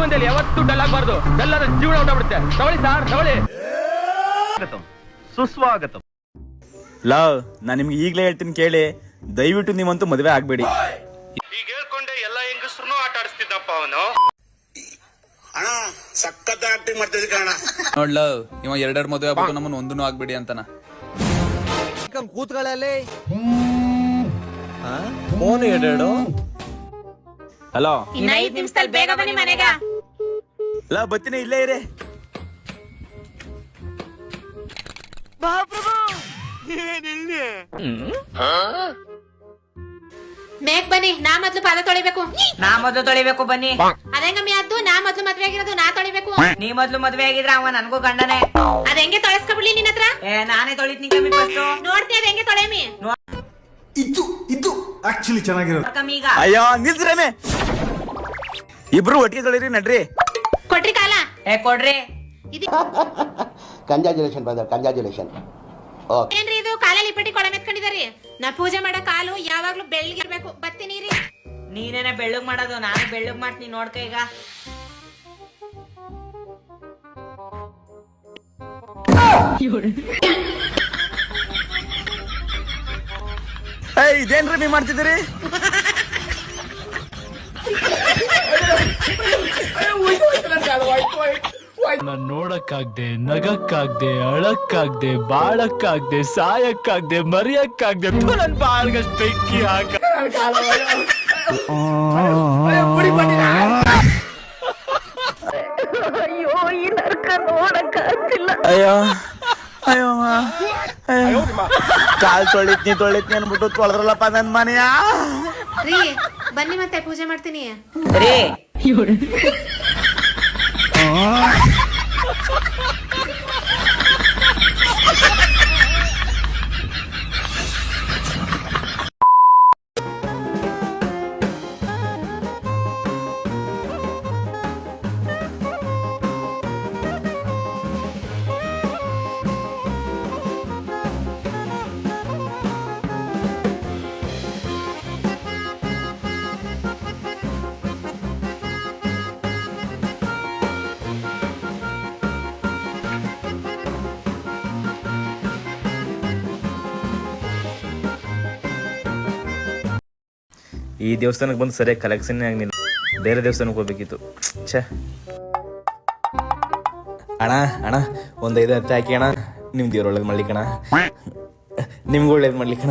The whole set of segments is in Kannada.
ಜೀವನದಲ್ಲಿ ಯಾವತ್ತೂ ಡಲ್ ಆಗಬಾರ್ದು. ಡಲ್ ಆದ್ರೆ ಜೀವನ ಹೊಟ್ಟಬಿಡುತ್ತೆ ತಗೊಳ್ಳಿ ಸಾರ್ ತಗೊಳ್ಳಿ ಸುಸ್ವಾಗತ. ಲವ್ ನಾನು ನಿಮ್ಗೆ ಈಗಲೇ ಹೇಳ್ತೀನಿ ಕೇಳಿ. ದಯವಿಟ್ಟು ನೀವಂತೂ ಮದುವೆ ಆಗ್ಬೇಡಿ. ಈಗ ಹೇಳ್ಕೊಂಡೆ ಎಲ್ಲ ಹೆಂಗಸ್ರು ಆಟ ಆಡಿಸ್ತಿದ್ದಪ್ಪ ಅವನು. ಅಣ್ಣ ಸಖತ್ ಆಕ್ಟಿಂಗ್ ಮಾಡ್ತಿದ್ದೆ ಕಣ ಲವ್ ಇವ ಎರಡೆರಡು ಮದುವೆ ಆಗ್ಬಿಟ್ಟು ನಮ್ಮನ್ನ ಒಂದೂ ಆಗ್ಬೇಡಿ ಅಂತನ. ಫೋನ್ ಎರಡೆರಡು. ಹಲೋ. ಇನ್ನ ಐದ್ ನಿಮಿಷದಲ್ಲಿ ಬೇಗ ಬನ್ನಿ ಮನೆಗ. ಲವ್ ಬತ್ತಿನ ಇಲ್ಲೇ ಇರೇ. ಮೇಕ್ ಬನ್ನಿ ನಾ ಮೊದ್ಲು ಪಾದ ತೊಳಿಬೇಕು. ನಾ ಮೊದ್ಲು ತೊಳಿಬೇಕು ಬನ್ನಿ. ಅದೇಂಗಮ್ಮಿ ಅದ್ದು ನಾ ಮೊದ್ಲು ಮದ್ವೆ ಆಗಿರೋದು ನಾ ತೊಳಿಬೇಕು. ನೀ ಮೊದ್ಲು ಮದ್ವೆ ಆಗಿದ್ರೆ ಅವ ನನ್ಗೂ ಗಂಡನೇ. ಅದ ಹೆಂಗೆ ತೊಳಸ್ಕೊಬಿಡ್ಲಿ ನಿನ್ನ ಹತ್ರ? ಏ ನಾನೇ ತೊಳಿತೀನಿ ಕಮ್ಮಿ ಫಸ್ಟ್ ನೋಡ್ತೀಯ ಅದೆಂಗೆ ತೊಳೆಮಿ ಇದು ಇದು ಆಕ್ಚುಲಿ ಚೆನ್ನಾಗಿರೋ ಕಮ್ಮಿ ಈಗ. ಅಯ್ಯೋ ನಿಲ್ಸ್ರೇಮೆ ಇಬ್ರು ಒಟ್ಟಿಗೆ ತೊಳಿರಿ ನಡ್ರಿ. ಏ ಕೊಡ್ರಿ. ಇದು ಕಂಜಾಜುಲೇಷನ್ ಬ್ರದರ್ ಕಂಜಾಜುಲೇಷನ್ ಓಕೆ ಏನ್ರಿ ಇದು? ಕಾಲಲ್ಲಿ ಇಪ್ಪಟ್ಟಿ ಕೊಡ ಮೆತ್ಕೊಂಡಿದಾರಿ ನಾ ಪೂಜೆ ಮಾಡೋ ಕಾಲು ಯಾವಾಗ್ಲೂ ಬೆಳ್ಗಿರ್ಬೇಕು ಬತ್ತೀನಿ ರೀ. ನೀನೇನೆ ಬೆಳ್ಳಗ್ ಮಾಡೋದು ನಾನು ಬೆಳ್ಳಗ್ ಮಾಡ್ತೀನಿ ನೋಡ್ಕ ಈಗ ಏಯ್ ಇದೇನ್ರಿ ನೀವ್ ಮಾಡ್ತಿದ್ದೀರಿ? ನಾನ್ ನೋಡಕ್ಕಾಗ್ದೆ ನಗಕ್ಕಾಗ್ದೆ ಅಳಕ್ಕಾಗ್ದೆ ಬಾಳಕ್ಕಾಗ್ದೆ ಸಾಯಕ್ಕಾಗ್ದೆ ಮರಿಯಕ್ಕಾಗ್ದೆ ನನ್ ಬಾಳ್ಗಷ್ಟು ಬೆಂಕಿ ಹಾಕ. ಅಯ್ಯೋ ಅಯ್ಯೋ ಅಯ್ಯೋ ಕಾಲ್ ತೊಳಿತ್ನಿ ತೊಳಿತ್ನಿ ಅನ್ಬಿಟ್ಟು ತೊಳೆದ್ರಲ್ಲಪ್ಪ ನನ್ ಮನೆಯ? ರೀ ಬನ್ನಿ ಮತ್ತೆ ಪೂಜೆ ಮಾಡ್ತೀನಿ. ರೀ 有人。啊！ಈ ದೇವಸ್ಥಾನಕ್ಕೆ ಬಂದು ಸರಿಯಾಗಿ ಕಲೆಕ್ಷನ್ ಆಗಲಿಲ್ಲ. ಬೇರೆ ದೇವಸ್ಥಾನಕ್ಕೆ ಹೋಗ್ಬೇಕಿತ್ತು. ಛ. ಅಣ್ಣ ಅಣ್ಣ, ಒಂದು ಐದು ಹತ್ತು ಹಾಕಿ ಅಣ್ಣ. ನಿಮ್ ದೇವ್ರ ಒಳ್ಳೇದು ಮಾಡ್ಲಿಕ್ಕಣ ನಿಮ್ಗೆ ಒಳ್ಳೇದು ಮಾಡ್ಲಿಕ್ಕಣ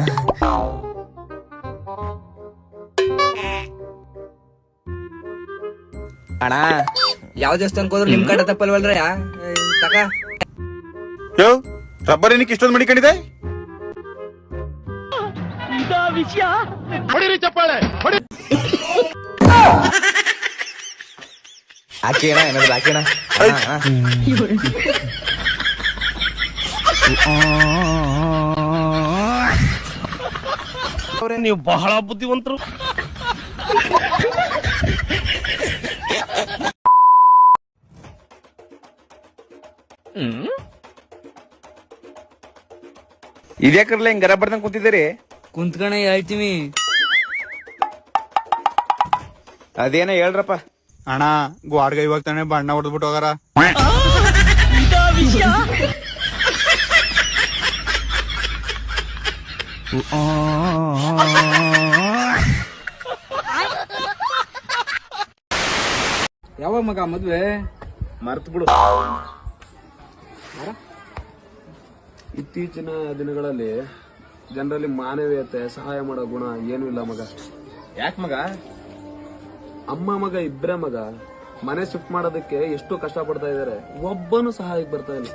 ಅಣ್ಣ. ಯಾವ ದೇವಸ್ಥಾನಕ್ಕೆ ಹೋದ್ರು ನಿಮ್ ಕಡೆ ತಪ್ಪಲ್ವಲ್ರ ತಕ ರಬ್ಬರ್ ಏನಕ್ಕೆ ಇಷ್ಟೊಂದು ಮಡಿಕೊಂಡಿದೆ? ಹಾಕಿ ಅಣ್ಣ ಏನಾದ್ರು ಹಾಕಿ ಅಣ್ಣ ಅಣ್ಣ, ಅವರೇ ನೀವು ಬಹಳ ಬುದ್ಧಿವಂತರು. ಇದ್ಯಾಕ್ರಲ್ಲ ಹಿಂಗ್ ಗರ ಬಡ್ದಂಗ್ ಕೂತಿದ್ದೀರಿ? ಕುಂತ್ಕಣ ಹೇಳ್ತೀವಿ ಅದೇನ ಹೇಳ್ರಪ್ಪ. ಅಣ್ಣ ಗ್ವಾಡ್ಗ ಇವಾಗ ತಾನೆ ಬಣ್ಣ ಹೊಡೆದ್ಬಿಟ್ಟು ಹೋಗಾರ? ಯಾವಾಗ ಮಗ ಮದ್ವೆ? ಮರ್ತ್ ಬಿಡು ಇತ್ತೀಚಿನ ದಿನಗಳಲ್ಲಿ ಜನರಲ್ಲಿ ಮಾನವೀಯತೆ ಸಹಾಯ ಮಾಡೋ ಗುಣ ಏನೂ ಇಲ್ಲ ಮಗ. ಯಾಕೆ ಮಗ? ಅಮ್ಮ ಮಗ ಇಬ್ಬರೇ ಮಗ ಮನೆ ಶಿಫ್ಟ್ ಮಾಡೋದಕ್ಕೆ ಎಷ್ಟು ಕಷ್ಟ ಪಡ್ತಾ ಇದಾರೆ ಒಬ್ಬನು ಸಹಾಯಕ್ಕೆ ಬರ್ತಾ ಇಲ್ಲ.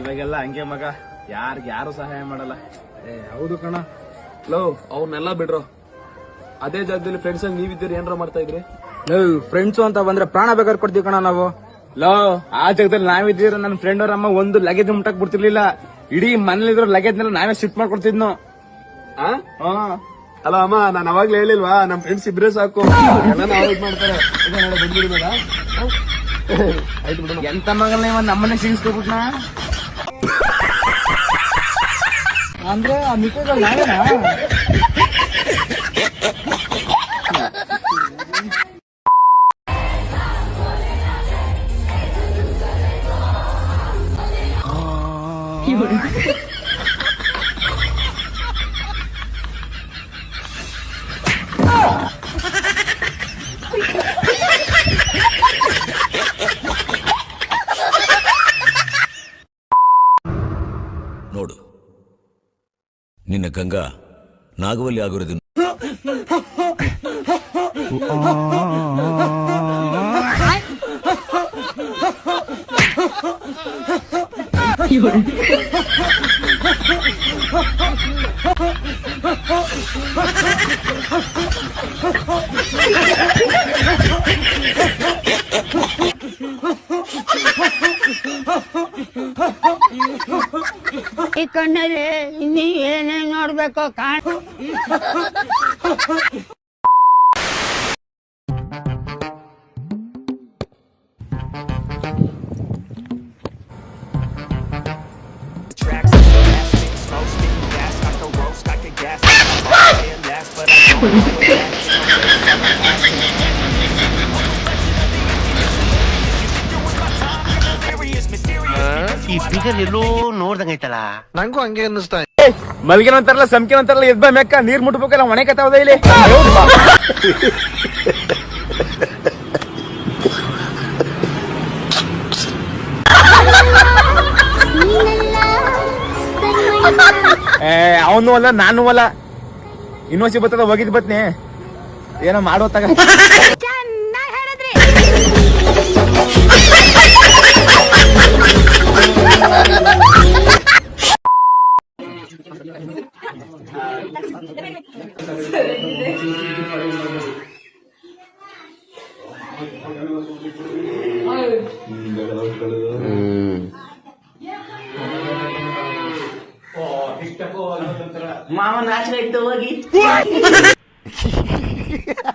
ಇವಾಗೆಲ್ಲ ಹಂಗೆ ಮಗ ಯಾರಿಗೆ ಯಾರು ಸಹಾಯ ಮಾಡಲ್ಲ. ಏ ಹೌದು ಕಣ. ಲೋ ಅವ್ರನ್ನೆಲ್ಲ ಬಿಡ್ರೋ. ಅದೇ ಜಾಗದಲ್ಲಿ ಫ್ರೆಂಡ್ಸ್ ನೀವಿದ್ದೀರಿ ಏನಾರ ಮಾಡ್ತಾ ಇದ್ರಿ? ಫ್ರೆಂಡ್ಸು ಅಂತ ಬಂದ್ರೆ ಪ್ರಾಣ ಬೇಕಾದ್ರೆ ಕೊಡ್ತೀವಿ ಕಣ ನಾವು. ಲೋ ಆ ಜಾಗದಲ್ಲಿ ನಾವಿದ್ದೀರ ನನ್ನ ಫ್ರೆಂಡ್ ಅವ್ರ ಅಮ್ಮ ಒಂದು ಲಗೇಜ್ ಮುಟ್ಟಕ್ ಬಿಡ್ತಿರ್ಲಿಲ್ಲ. ಇಡೀ ಮನೇಲಿರೋ ಲಗೇಜ್ನೆಲ್ಲ ನಾವೇ ಶಿಫ್ಟ್ ಮಾಡ್ಕೊಡ್ತಿದ್ನು. ಆ? ಅಲ್ಲ ಅಮ್ಮ ನಾನು ಅವಾಗ್ಲೇ ಹೇಳಿಲ್ವಾ ನಮ್ ಫ್ರೆಂಡ್ಸ್ ಇಬ್ರೇ ಸಾಕು. ಎಲ್ಲ ಮಾಡ್ತಾರೆ. ಆಯ್ತು ಬಿಡು ಎಂತ ಮಗನ ಇವ ನಮ್ಮನೆ ಸಿಗಿಸ್ಕೊಬಿಟ್ನ? ಅಂದ್ರೆ ಆ ಮಿಕ್ಕಗಳು ನಾವೇನಾ? ನಿನ್ನ ಗಂಗಾ ನಾಗವಲ್ಲಿ ಆಗಿರೋದು. ಈ ಕಣ್ಣಲ್ಲಿ ಇನ್ನೀ ಏನೇ ನೋಡ್ಬೇಕು ಕಾಣ ಈ ಫಿಗರ್ ಎಲ್ಲೋ ನೋಡ್ದಂಗೈತಲ್ಲ ನಂಗೂ ಹಂಗೆ ಅನ್ನಿಸ್ತಾ ಮಲ್ಗಿನ ಅಂತಾರಲ್ಲ ಸಂಕಿನ ಅಂತಾರಲ್ಲ ಎದ್ ಮೆಕ್ಕ ನೀರ್ ಮುಟ್ಬೇಕಲ್ಲ ಒಣೆ ಕತ್ತಾವದ ಇಲ್ಲಿ. ಏ ಅವನು ಅಲ್ಲ ನಾನು ಅಲ್ಲ. ಇನ್ನೊಸಿ ಬತ್ತದ ಹೋಗಿದ್ ಬತ್ನಿ. ಏನೋ ಮಾಡೋ ತಗ What?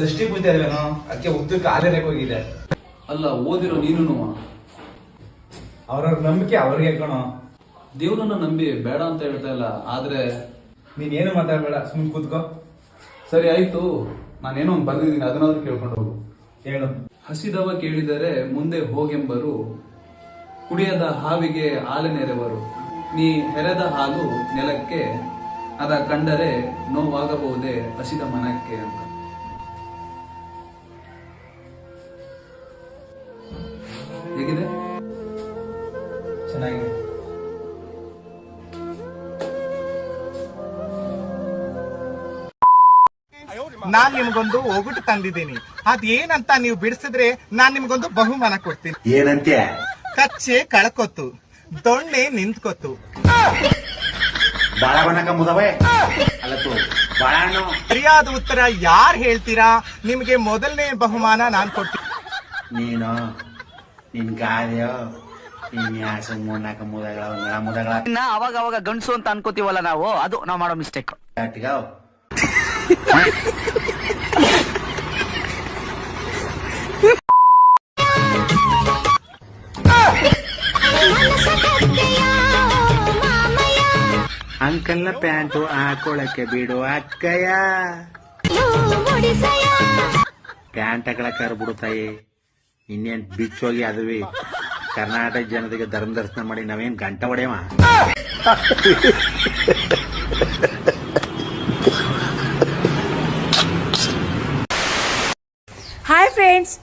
ಷಷ್ಠಿ ಪೂಜೆ ಅಲ್ವೇನೋ? ಅದಕ್ಕೆ ಉತ್ತರಕ್ಕೆ ಆಧಾರಕ್ಕೆ ಹೋಗಿದೆ. ಅಲ್ಲ ಓದಿರೋ ನೀನು ಅವ್ರವ್ರ ನಂಬಿಕೆ ಅವ್ರಿಗೆ ಕಣೋ ದೇವ್ರನ್ನ ನಂಬಿ ಬೇಡ ಅಂತ ಹೇಳ್ತಾ ಇಲ್ಲ ಆದ್ರೆ ನೀನ್ ಏನು ಮಾತಾಡ್ಬೇಡ ಸುಮ್ಮನೆ ಕೂತ್ಕೋ. ಸರಿ ಆಯ್ತು. ನಾನೇನೋ ಒಂದು ಬರ್ದಿದ್ದೀನಿ ಅದನ್ನಾದ್ರೂ ಕೇಳ್ಕೊಂಡು ಹೋಗು. ಹೇಳು. ಹಸಿದವ ಕೇಳಿದರೆ ಮುಂದೆ ಹೋಗೆಂಬರು ಕುಡಿಯದ ಹಾವಿಗೆ ಹಾಲೆನೆರೆವರು ನೀ ಹೆರೆದ ಹಾಲು ನೆಲಕ್ಕೆ ಅದ ಕಂಡರೆ ನೋವಾಗಬಹುದೇ ಹಸಿದ ಮನಕ್ಕೆ ಅಂತ. ನಾನ್ ನಿಮ್ಗೊಂದು ಒಗಟು ತಂದಿದ್ದೀನಿ. ಅದ್ ಏನಂತ ನೀವು ಬಿಡಿಸಿದ್ರೆ ನಾನ್ ನಿಮ್ಗೊಂದು ಬಹುಮಾನ ಕೊಡ್ತೀನಿ. ಏನಂತೆ ಕಚ್ಚೆ ಕಳ್ಕೊತ್ತು ದೊಣ್ಣೆ ನಿಂತ್ಕೊತ್ತು. ಸರಿಯಾದ ಉತ್ತರ ಯಾರ್ ಹೇಳ್ತೀರಾ? ನಿಮ್ಗೆ ಮೊದಲನೇ ಬಹುಮಾನ ನಾನ್ ಕೊಡ್ತೀನಿ. ನೀನು ನಿನ್ ಅವಾಗ ಅವಾಗ ಗಂಡಸು ಅಂತ ಅನ್ಕೋತೀವಲ್ಲ ನಾವು ಅದು ನಾವು ಮಾಡೋ ಮಿಸ್ಟೇಕ್ ಅಂಕಲ್ನ ಪ್ಯಾಂಟು ಹಾಕೊಳಕ್ಕೆ ಬಿಡು ಅಕ್ಕಯ್ಯ. ಪ್ಯಾಂಟ್ ಹಾಕೊಳಕ್ಕಾರ ಬಿಡು ತಾಯಿ. ಇನ್ನೇನ್ ಬಿಚ್ಚೋಗಿ ಅದುವಿ. ಕರ್ನಾಟಕ ಜನತೆಗೆ ಧರ್ಮ ದರ್ಶನ ಮಾಡಿ ನಾವೇನ್ ಗಂಟ ಹೊಡೆಯವ? ಹಾಯ್ ಫ್ರೆಂಡ್ಸ್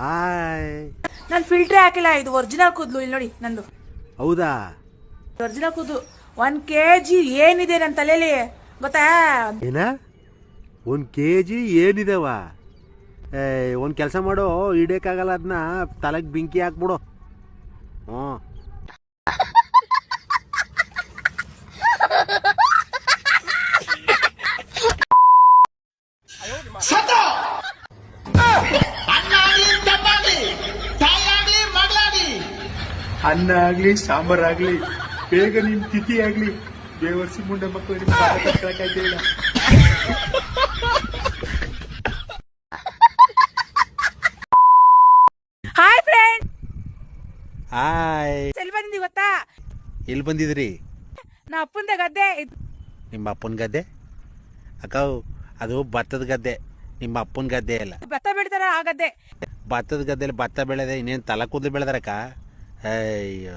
ಹಾಯ್ ನಾನು ಫಿಲ್ಟರ್ ಹಾಕಿಲ್ಲ ಇದು ಒರಿಜಿನಲ್ ಕೂದಲು ಇಲ್ಲಿ ನೋಡಿ ನಂದು. ಹೌದಾ? ಒರಿಜಿನಲ್ ಕೂದಲು. ಒಂದ್ ಕೆ ಜಿ ಏನಿದೆ ನನ್ನ ತಲೆಯಲ್ಲಿ ಗೊತ್ತಾ? ಏನ? ಒಂದ್ ಕೆ ಜಿ ಏನಿದವ? ಏ ಒಂದ್ ಕೆಲಸ ಮಾಡು ಹಿಡಿಯಕ್ಕಾಗಲ್ಲ ಅದನ್ನ ತಲೆಗೆ ಬೆಂಕಿ ಹಾಕ್ಬಿಡು. ಹ್ಞೂ. ಅನ್ನ ಆಗ್ಲಿ ಸಾಂಬಾರಾಗ್ಲಿ. ಬೇಗ ನಿಮ್ ತಿಥಿ ಆಗ್ಲಿ. ಬೇವರ್ಸಿ ಮುಂಡೆ ಮಕ್ಕಳು ನಿಮ್ ಇಲ್ಲ? ಹಾಯ್ ಫ್ರೆಂಡ್ ಹಾಯ್ ಎಲ್ಲಿ ಬಂದಿದ್ದೀವಿ ಗೊತ್ತಾ? ಎಲ್ಲಿ ಬಂದಿದ್ರಿ? ನಾ ಅಪ್ಪಂದ ಗದ್ದೆ. ನಿಮ್ಮ ಅಪ್ಪನ ಗದ್ದೆ? ಅಕ್ಕ ಅದು ಭತ್ತದ ಗದ್ದೆ. ನಿಮ್ಮ ಅಪ್ಪನ ಗದ್ದೆ ಅಲ್ಲ. ಭತ್ತ ಬೆಳಿತಾರ ಆ ಗದ್ದೆ. ಭತ್ತದ ಗದ್ದೆಲಿ ಭತ್ತ ಬೆಳೆದೆ ಇನ್ನೇನು ತಲೆ ಕೂದಲು ಬೆಳೆದಾರಕ್ಕ? ಅಯ್ಯೋ.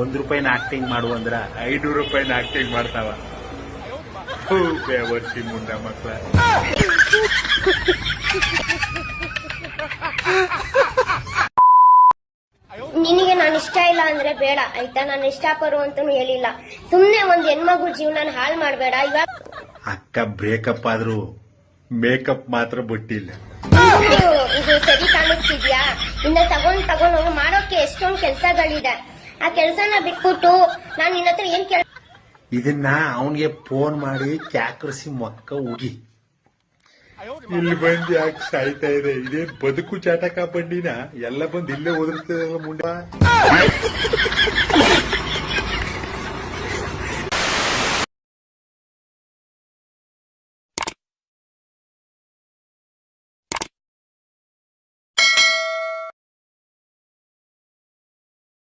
ಒಂದ್ ರೂಪಾಯಿನ ಆಕ್ಟಿಂಗ್ ಮಾಡು ಅಂದ್ರ ಐನೂರು ರೂಪಾಯಿನ ಆಕ್ಟಿಂಗ್ ಮಾಡ್ತಾವ. ವರ್ಷಿ ಮುಂಡ ಮಕ್ಕಳ ನಿನಗೆ ನಾನು ಇಷ್ಟ ಇಲ್ಲ ಅಂದ್ರೆ ಬೇಡ ಆಯ್ತಾ? ನಾನು ಇಷ್ಟ ಪರು ಅಂತನು ಹೇಳಿಲ್ಲ. ಸುಮ್ನೆ ಒಂದ್ ಹೆಣ್ಮಗು ಜೀವನ ಹಾಳು ಮಾಡಬೇಡ ಇವಾಗ ಅಕ್ಕ ಬ್ರೇಕಪ್ ಆದ್ರೂ ಮೇಕಪ್ ಮಾತ್ರ ಬಿಟ್ಟಿಲ್ಲ. ಇದು ಸರಿ ಕಾಣಿಸ್ತಿದ್ಯಾ? ಇನ್ನ ತಗೊಂಡ್ ತಗೊಂಡ್ ಹೋಗಿ ಮಾಡೋಕೆ ಎಷ್ಟೊಂದ್ ಕೆಲ್ಸಗಳಿದೆ. ಆ ಕೆಲಸನ ಬಿಟ್ಬಿಟ್ಟು ನಾನು ನಿನ್ನ ಹತ್ರ ಏನ್ ಕೇಳ ಇದನ್ನ ಅವನ್ಗೆ ಫೋನ್ ಮಾಡಿ ಕ್ಯಾಕರಿಸಿ ಮೊಕ್ಕ ಉಗಿ. ಇಲ್ಲಿ ಬಂದು ಯಾಕೆ ಸಾಯ್ತಾ ಇದೆ? ಇದೇ ಬದುಕು ಚಾಟಕ ಬಂಡಿನ? ಎಲ್ಲ ಬಂದು ಇಲ್ಲೇ ಓದಿರ್ತದೆ ಮುಂಡ